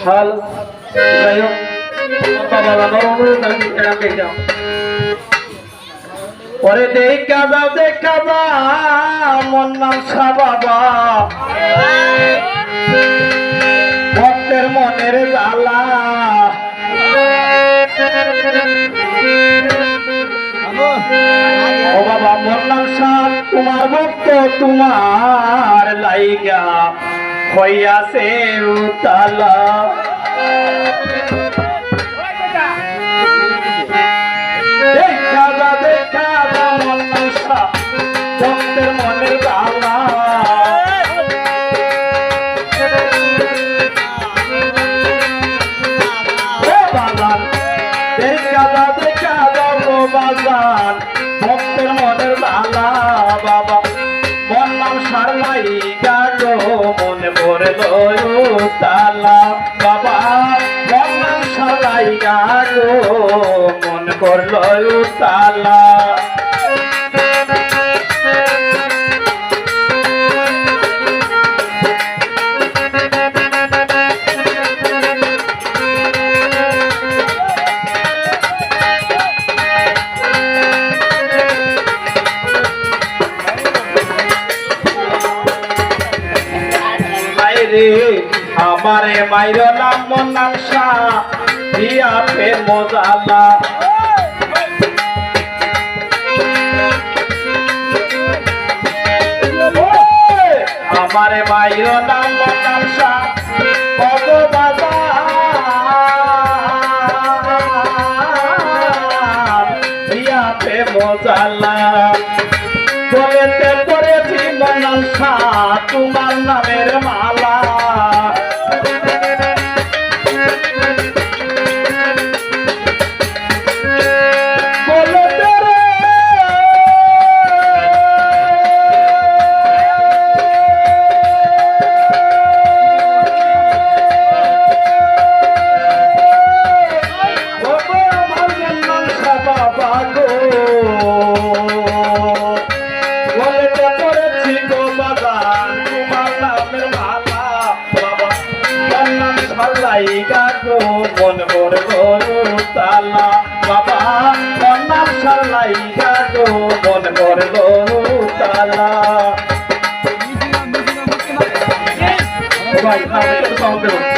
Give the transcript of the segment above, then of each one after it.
হাল যাই হোক বাবা অনুরোধ আমি এটা পেয়েছিলাম পরে দেখা যাও দেখা যাও। মন নাম সা ভক্তের মনের জ্বালা। ও বাবা বললাম সাপ তোমার ভক্ত তোমার লাইগা হইয়াছে উতালা। করল তালা। আমারে মাইর নাম মনাংসা দিয়া ফে মজালা। আমারে মাইর নাম মজালা পড়েছি মনাংসা তোমার নামের মালা। I'm going.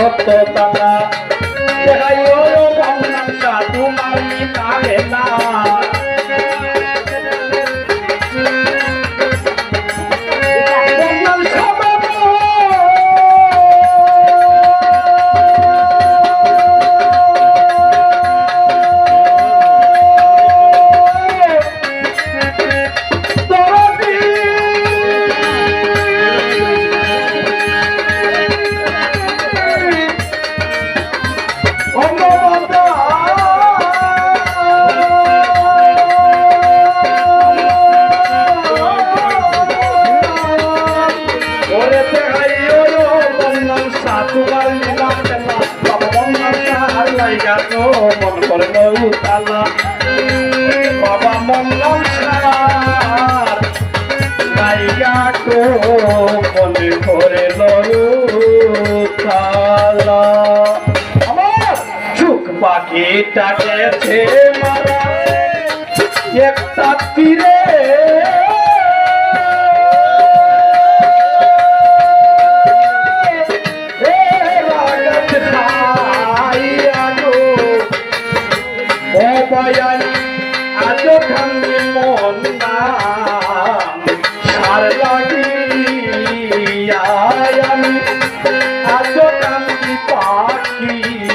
सप्त তালা বাবা মঙ্গল সার। মনে করে লড়ু তালা আমার চুক পাখিটাকে মারা। 嗯嗯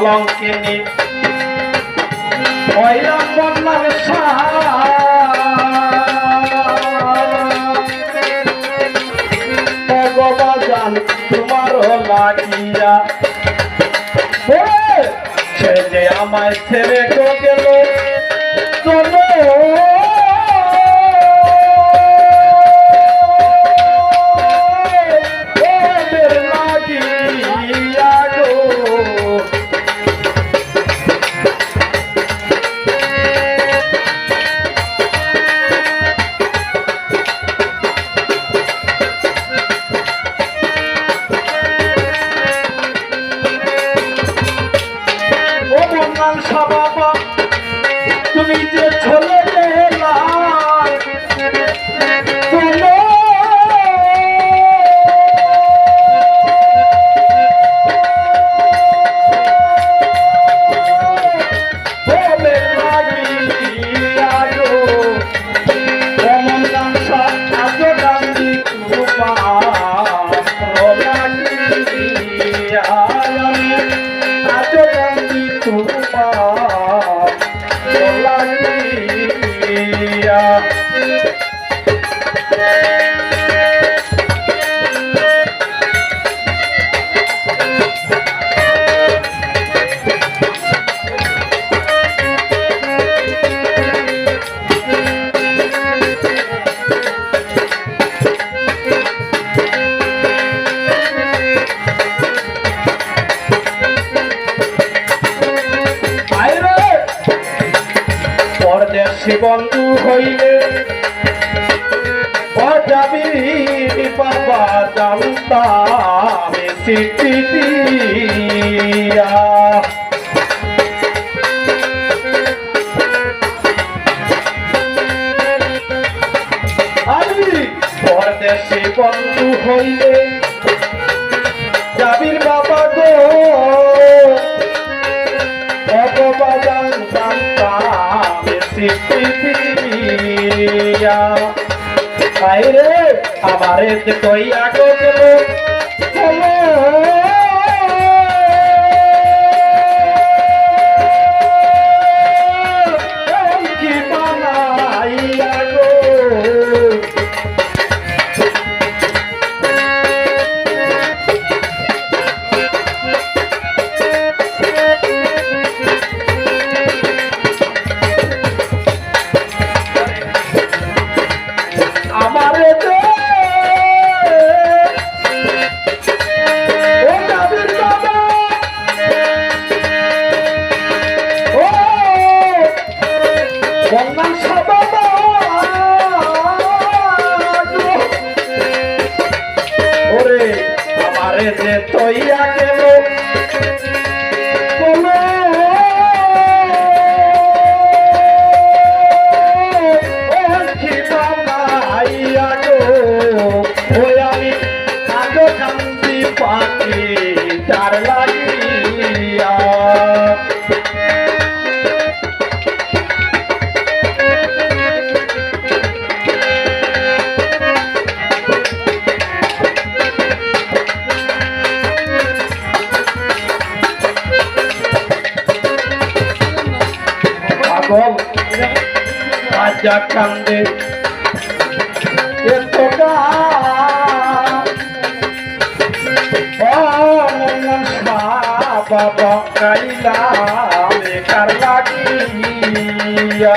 অলঙ্কিনী ভৈরব বদলাম ভগবান তোমার লাগিয়া। সে যে আমায় ছেড়ে গেল হইলে। অজাবি বাবা জানতামে স্বীকৃতি পরদেশে বন্ধু হইলে আমারে কইয়া গেল কম। রাজা কান্দে। এতটা বাবা কাইলা বেকার লাগিয়া।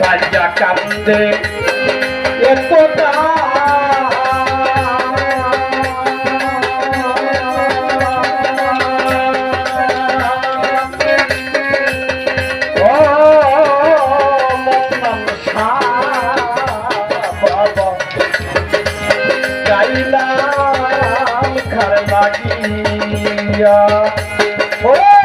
রাজা কান্দে। হরিয়া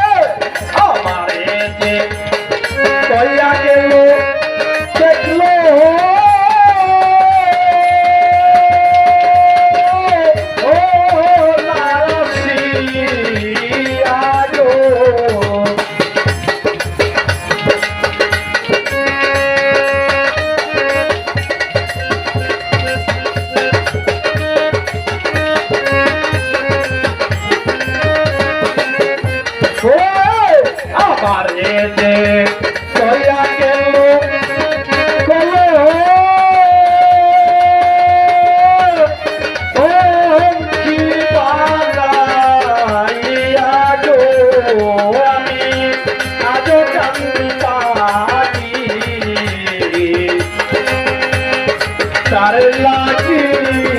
যার লাগিয়া